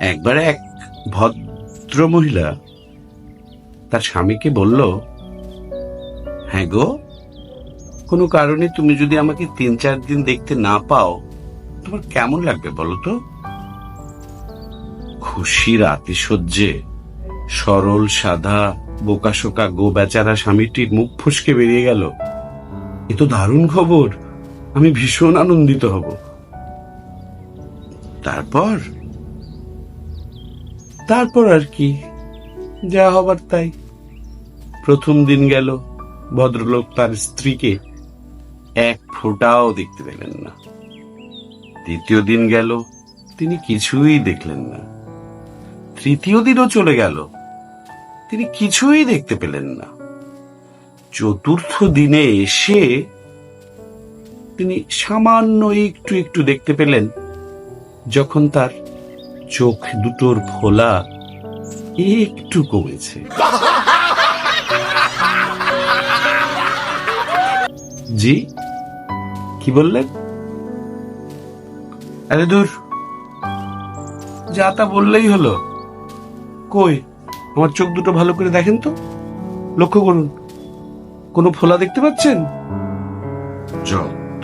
একবার এক ভদ্র মহিলা তার স্বামীকে বলল হ্যাঁ গো, কোনো কারণে তুমি যদি আমাকে তিন চার দিন দেখতে না পাও, তোমার কেমন লাগবে বলো তো? খুশির আতিশয্যে সরল, সাদা, বোকাশোকা গো বেচারা স্বামীটির মুখ ফুসকে বেরিয়ে গেল। এ তো দারুণ খবর, আমি ভীষণ আনন্দিত হব। তারপর তারপর আর কি, যা হবার তাই। প্রথম দিন গেল, ভদ্রলোক তার স্ত্রীকে এক ফোঁটাও দেখতে পেলেন না। দ্বিতীয় দিন গেল, তিনি কিছুই দেখলেন না। তৃতীয় দিনও চলে গেল, তিনি কিছুই দেখতে পেলেন না। চতুর্থ দিনে এসে তিনি সামান্য একটু একটু দেখতে পেলেন, যখন তার চোখ দুটোর ফোলা একটু কমেছে। জি কি বললেন? আরে দূর যা তা বললেই হলো। কই আমার চোখ দুটো ভালো করে দেখেন তো। লক্ষ্য করুন কোনো ফোলা দেখতে পাচ্ছেন? যত